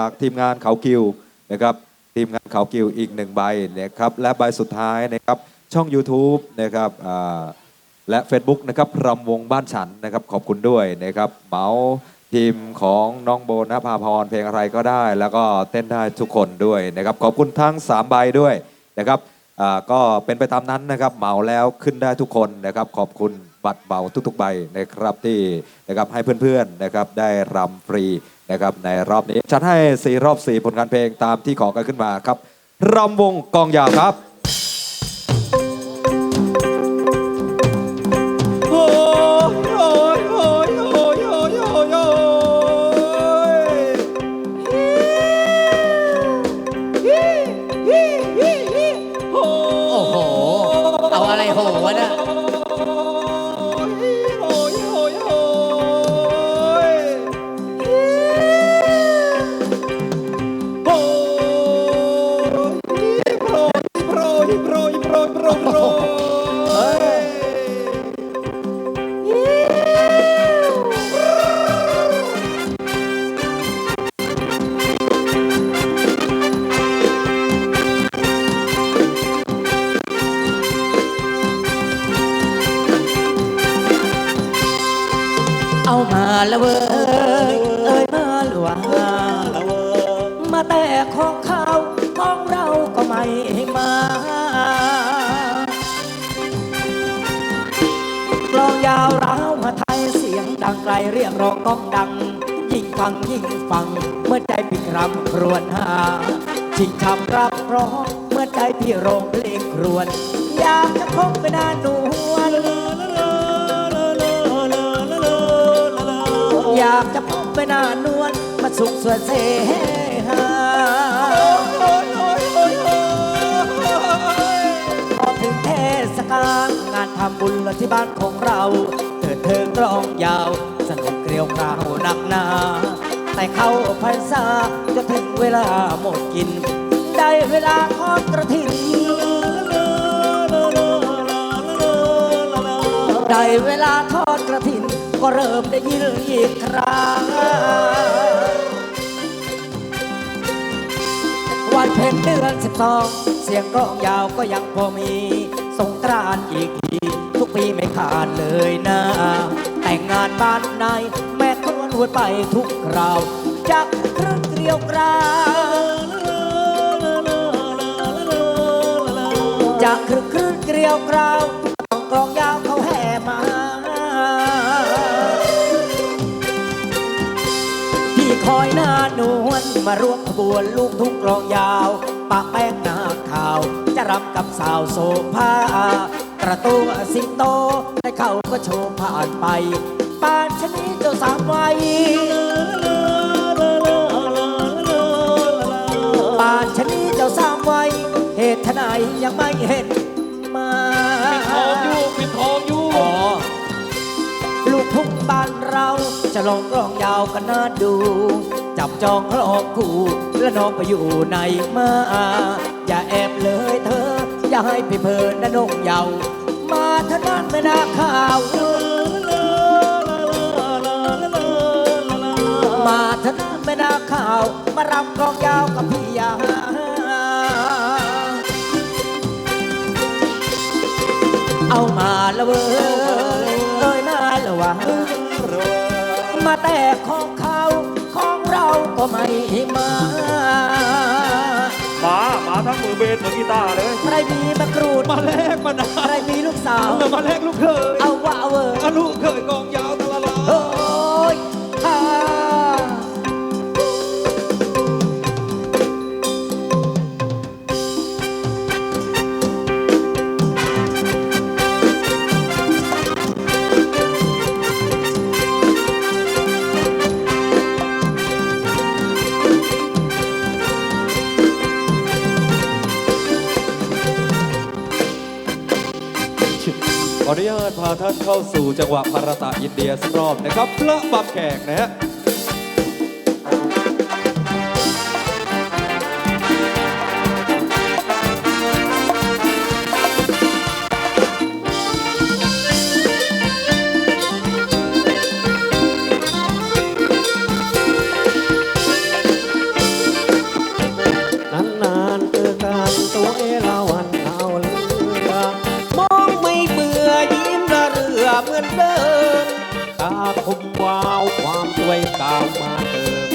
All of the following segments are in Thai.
ากทีมงานเขากิวนะครับทีมงานเขากิวอีกหนึ่งใบนะครับและใบสุดท้ายนะครับช่อง YouTube นะครับและ Facebook นะครับรำวงบ้านฉันนะครับขอบคุณด้วยนะครับเหมาทีมของน้องโบนภาพรเพลงอะไรก็ได้ แล้วก็เต้นได้ทุกคนด้วยนะครับขอบคุณทั้ง 3 ใบด้วยนะครับก็เป็นไปตามนั้นนะครับเหมาแล้วขึ้นได้ทุกคนนะครับขอบคุณ บัตรเหมาทุกๆใบนะครับที่นะครับให้เพื่อนๆนะครับได้รำฟรีนะครับในรอบนี้จัดให้ 4 รอบ 4 ผลงานเพลงตามที่ขอกันขึ้นมาครับรำวงกองยาวครับโอ้โอ้ยโอ้ยโอ้ยโอ้ยโอ้ยโอ้ยโอ้โอ้โหเอาอะไรโหวะเนี่ย ไกลเรียกร้องก้องดัง ยิ่งฟังยิ่งฟัง เมื่อใจพี่รำครวญหาชิงทำรับร้องเมื่อใจพี่ร้องเพลงครวญอยากจะพบไปหน้าหนวลอยากจะพบไปหน้านวลมาสุขสวยเสหาพอถึงเทศกาลงานทำบุญที่บ้านของเราเถิดเทิงกลองยาว สนุกเกลียวกราวหนักหนา แต่เข้าพรรษาจะถึงเวลาหมดกิน ได้เวลาทอดกระถิ่นได้เวลาทอดกระถินก็เริ่มได้ยินอีกครั้งวันเพ็ญเดือนสิบสองเสียงกลองยาวก็ยังพอมี สงกรานต์อีกที ทุกปีไม่ขาดเลยนะ แต่งงานบ้านนายแม่ครวนหัวไปทุกคราวจากเครื่องเกลียวกราวจากครึกครื้นเกลียวกราวต้องกลองยาวเขาแห่มาพี่คอยหน้านวลมาร่วมขบวนลูกทุ่งกลองยาวปะแป้งหน้าขาว จะรำกับสาวโซภา ประตูสิงโตได้เข้าก็โชว์ผ่านไปปานชะนีเจ้าสามวัยปานชะนีเจ้าสามวัยเหตุไหนยังไม่เห็นมาทองอยู่ปิดทองอยู่อ๋อลูกทุ่งบ้านเราจะลองกลองยาวกันน่าดู จับจองคลองคู่และน้องไปอยู่ในมาอย่าแอบเลยเธออย่า ให้พี่เพลินนะนงเยาวมาท่านั้นไม่น่าข่าวมาท่านั้นไม่น่าข่าว มารำกองยาวกับพี่ยาเอามาละเว้ยเอ้ยน่าละวะมาแต่ของเขาของเราก็ไม่มามามา ทั้งมือเบสมือกีตาร์เลยใครมีมะกรูดมาแลกมานะใครมีลูกสาว เอามาแลกลูกเคยเอาว่าเวอร์อะลูกเคยกองยาว เข้าสู่จังหวะภารตะอินเดียสักรอบนะครับพระบำแขกนะฮะ เหมือนเดิมตาคมวาวความสวยตามมาเติม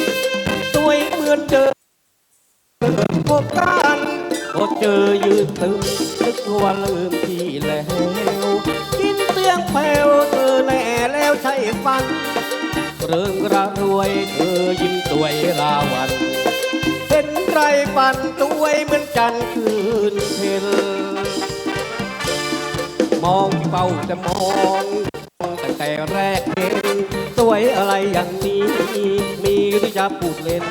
สวยเหมือนเดิมพบกันพบเจอยืนตึงนึกวันลืมที่แล้วกินเตียงแผ่วเธอแน่แล้วใช่ฟันเริงระรวยเธอยิ้มสวยราวันเห็นไรฝันตัวเหมือนจันคืนเพล องเฝ้าแต่มองตั้งแต่แรกเห็นสวยอะไรอย่างนี้ มีหรือจะพูดเล่น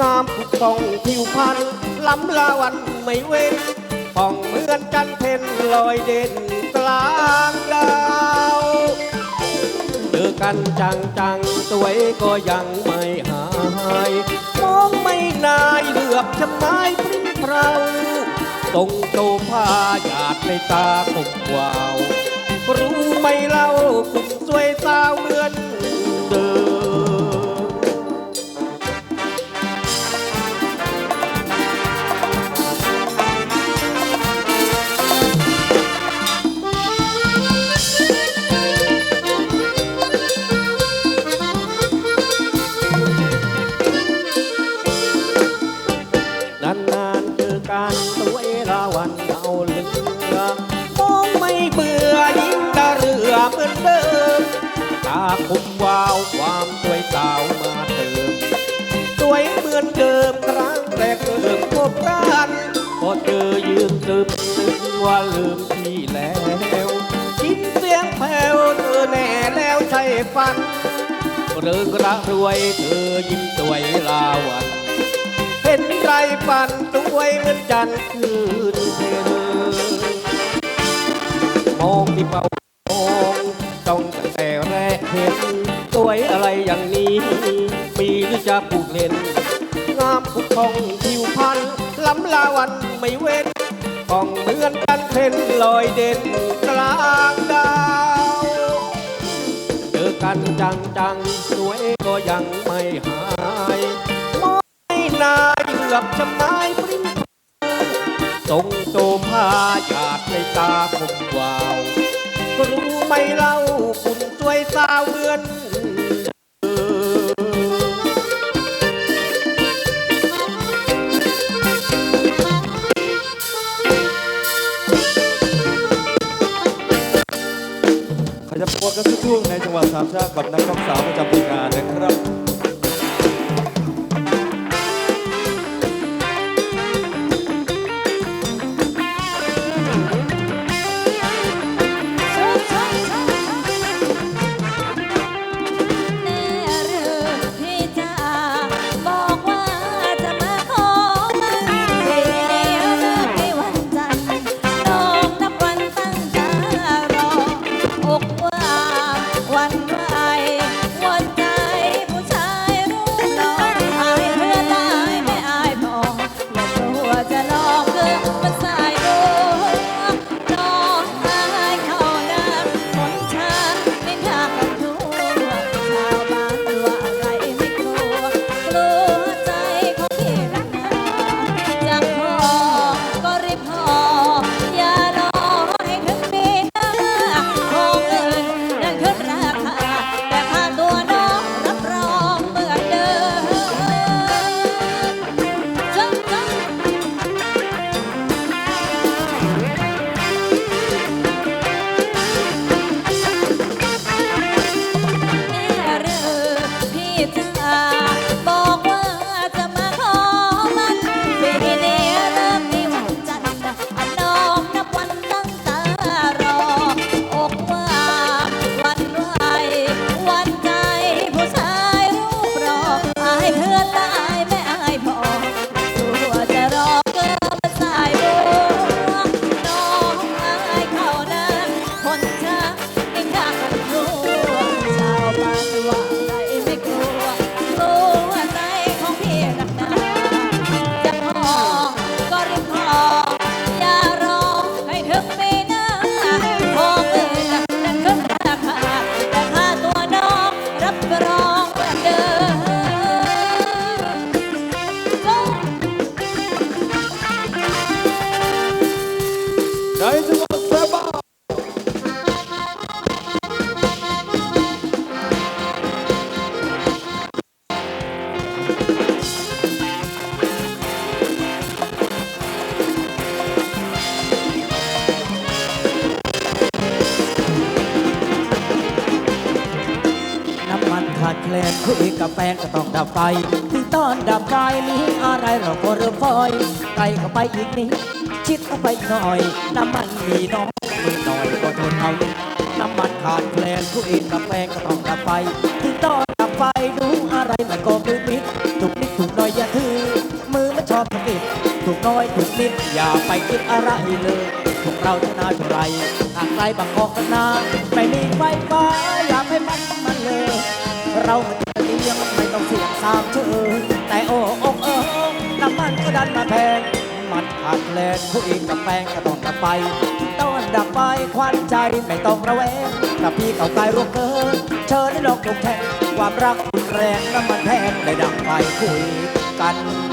งามผุดส่องผิวพรรณล้ำลาวันไม่เว้นป่องเหมือนจันทร์เพ็ญลอยเด่นกลางดาวเจอกันจังจังสวยก็ยังไม่หาย มองไม่นายเหลือบชะไม้พริ้งเพรา ตรงโตผ้าหยาดในตาคมวาว รู้ไหมเล่าคุณสวยสาวเมือ คมวาวความสวยสาวมาเติมสวยเหมือนเดิมครั้งแรกเริ่มพบกันพอเจอยืนซึมนึกว่าลืมที่แล้วกินเสียงแผ่วเธอแน่แล้วใช่ฟันเริงระรวยเธอยิ้มสวยลาวันเห็นไรปันตัวเหมือนจันทร์คืนเพ็ญมองที่เป้า มีหรือจะพูดเล่น งามผุดพองผิวพรรณล้ำลาวันไม่เว้นฟองเหมือนกันเพ็ญลอยเด่นกลางดาว เจอกันจังจังสวยก็ยังไม่หายมองไม่นายเหลือบชะไม้ปริ้นทรงโตผ้าหยาดในตาคมวาว ก็รู้ไหมเล่าคุณสวยสาวเหมือน บตัวกันสักครู่ในจังหวัดสามชาติกับนักร้องสาวประจำปีงานนะครับ ดับไฟที่ตอนดับไฟมีอะไรเราก็เริ่มฟอยไกลเข้าไปอีกนิดชิดเข้าไปหน่อย น้ำมันมีน้อยมือหน่อยก็ทนเอาน้ำมันขาดแคลนผู้อินกับแฟนก็ต้องดับไฟที่ตอนดับไฟดูอะไรมันก็มือมิดถูกนิดถูกหน่อยอย่าถือมือมันชอบสะกิดถูกน้อยถูกนิดอย่าไปคิดอะไรเลยพวกเราจะนาเท่าไรหากใครบังออกกันนาไม่มีไฟฟ้าอย่าไปมันมันเลย เราางเสี่อ แต่โอ้อกเออน้ำมันก็ดันมาแพง มันขาดแลนผู้อีกกับแปงก็ต้องดับไปต้อนดับไฟควันใจไม่ต้องระแวงกับพี่เก่าตายรวงเกินเชิญให้ลองตกแทนความรักรุนแรงน้ำมันแพงได้ดับไฟคุยกัน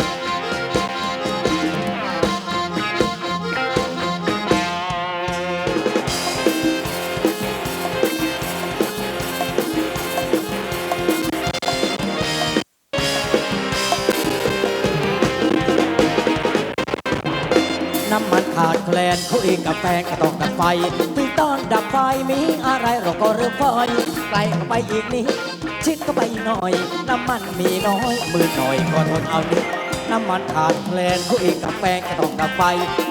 แคลนเขาเองกับแฟนก็ต้องดับไฟที่ต้อนดับไฟมีอะไรเราก็เริ่มฟอยไกลเข้าไปอีกนิดชิดเข้าไปหน่อย น้ำมันมีน้อยมือหน่อยก็ทนเอานิดน้ำมันขาดแคลนเขาเองกับแฟนก็ต้องดับไฟ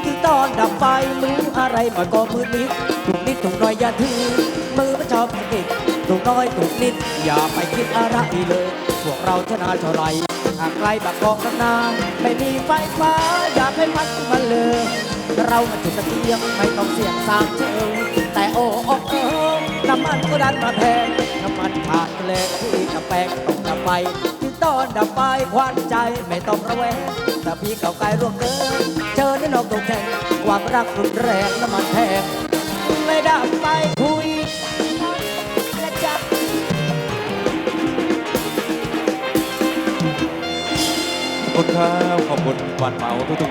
ที่ต้อนดับไฟมืออะไรมันก็มือนิดถูกนิดถูกน่อยอย่าถือมือมันชอบติดถูกน้อยถูกนิด อย่าไปคิดอะไรเลย พวกเราชนะเท่าไรหากใครบักบอกกันนานไม่มีไฟฟ้า อย่าไปพัดมันเลย เรามันถึงตะเกียงไม่ต้องเสี่ยงสามเชอแต่โอ้โอ้น้ำมันก็ดันมาแพงน้ำมันขาดแคลนที่กับแปงต้องดับไฟที่ต้อนดับไฟควันใจไม่ต้องระแวงแต่พี่เก่าไกลร่วงเกินเจอในนอกตกแข่งความรักรุนแรงน้ำมันแพงไม่ดับไฟคุยและจะขอบคุณครับขอบคุณวันเมาทุกๆ